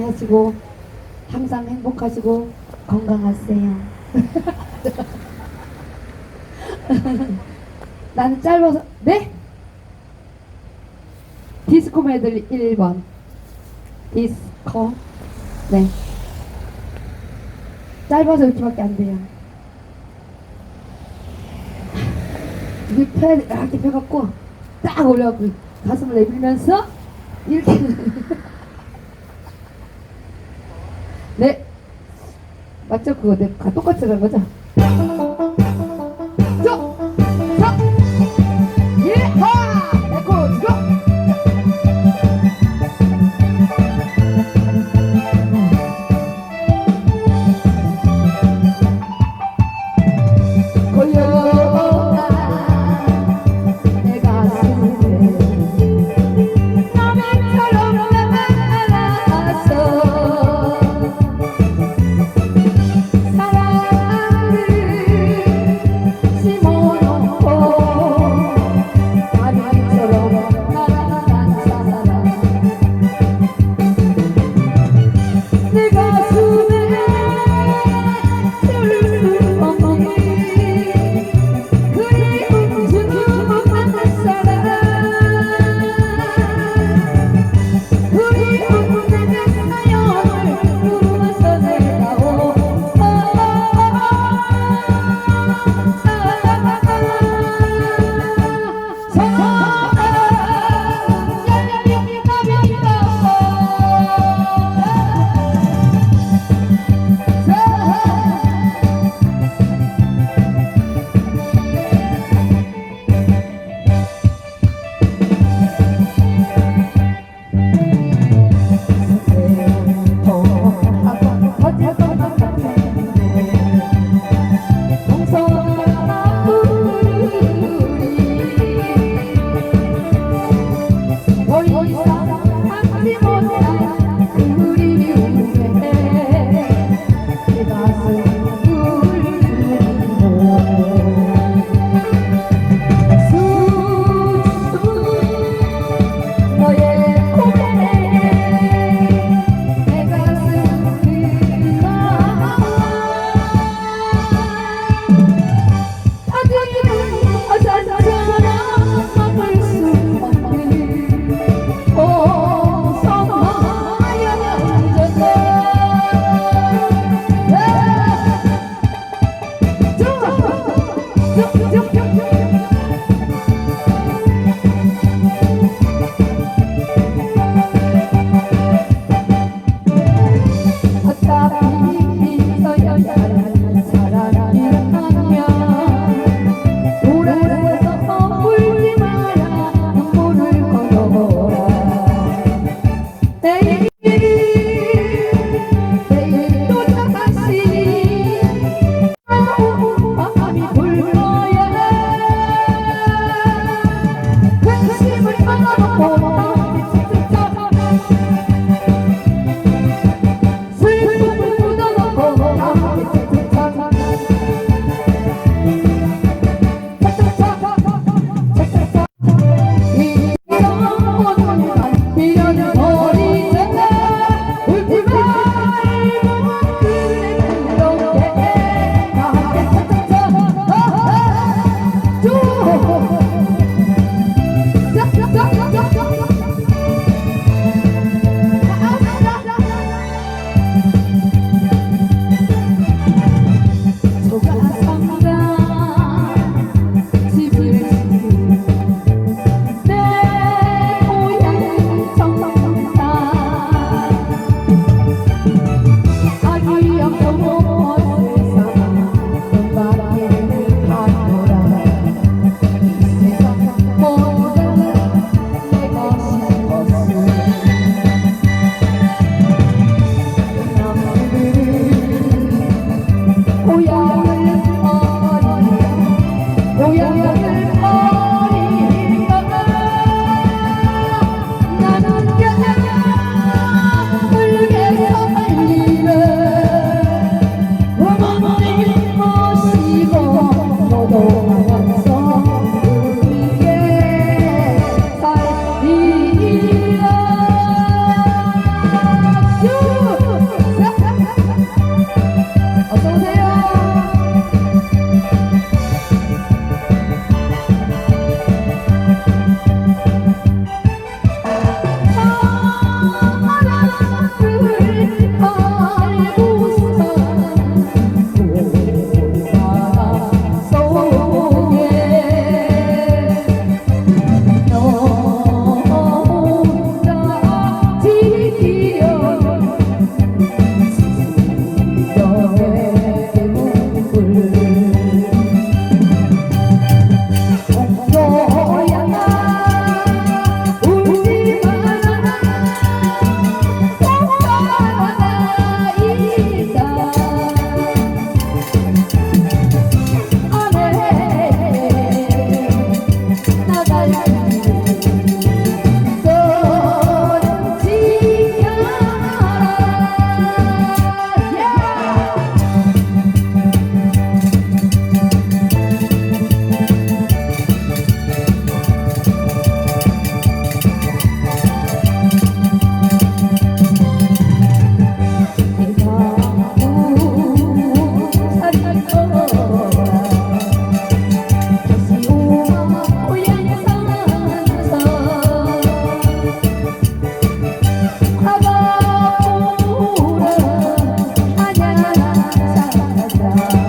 하시고 항상 행복하시고 건강하세요. 나는 짧아서 네? 디스코 메들 1번 디스코 네 짧아서 이렇게밖에 안 돼요. 이게 펴야 돼. 이렇게 펴갖고 딱 올려갖고 가슴을 내밀면서 이렇게 네. 맞죠? 그거 내가 똑같이 하는 거죠? 오성 Thank you. 乌鸦 아,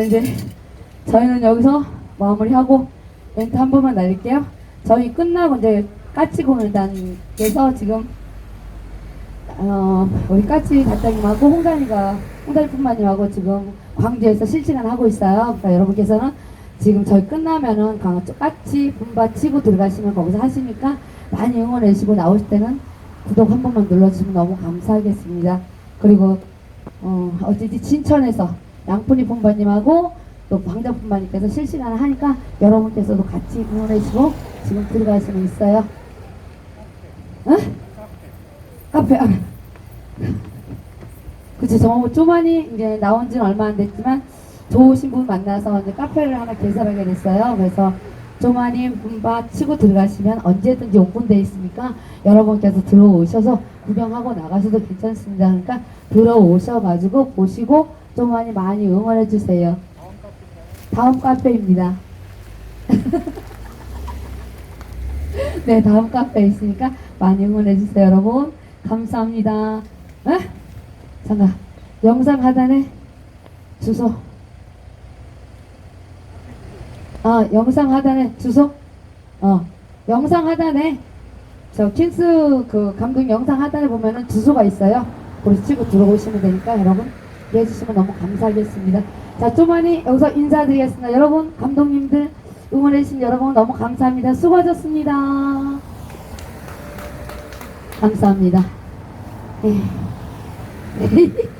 자, 이제 저희는 여기서 마무리하고 멘트 한 번만 날릴게요. 저희 끝나고 이제 까치 공연단께서 지금 어, 우리 까치 단장님하고 홍단이가 홍단이 품마님하고 지금 광주에서 실시간 하고 있어요. 그러니까 여러분께서는 지금 저희 끝나면은 강- 까치 분바 치고 들어가시면 거기서 하시니까 많이 응원해 주시고 나오실 때는 구독 한 번만 눌러주시면 너무 감사하겠습니다. 그리고 어, 어쨌든 진천에서 양푼이 본바님하고 또 방장 본바님께서 실시간 하니까 여러분께서도 같이 응원해주시고 지금 들어갈 수는 있어요. 어? 카페. 아. 그치, 저 쪼만이 이제 나온 지는 얼마 안 됐지만 좋으신 분 만나서 이제 카페를 하나 개설하게 됐어요. 그래서 쪼마님 분바 치고 들어가시면 언제든지 오픈되어 있으니까 여러분께서 들어오셔서 구경하고 나가셔도 괜찮습니다. 그러니까 들어오셔가지고 보시고 쪼마니 많이 응원해 주세요. 다음 카페입니다. 네, 다음 카페 있으니까 많이 응원해 주세요, 여러분. 감사합니다. 에? 잠깐, 영상 하단에 주소. 아, 영상 하단에 주소. 어, 영상 하단에 저 킨스 그 감독 영상 하단에 보면은 주소가 있어요. 거기 치고 들어오시면 되니까 여러분 이해해 주시면 너무 감사하겠습니다. 자, 쪼만이 여기서 인사드리겠습니다. 여러분, 감독님들 응원해주신 여러분 너무 감사합니다. 수고하셨습니다. 감사합니다. 네.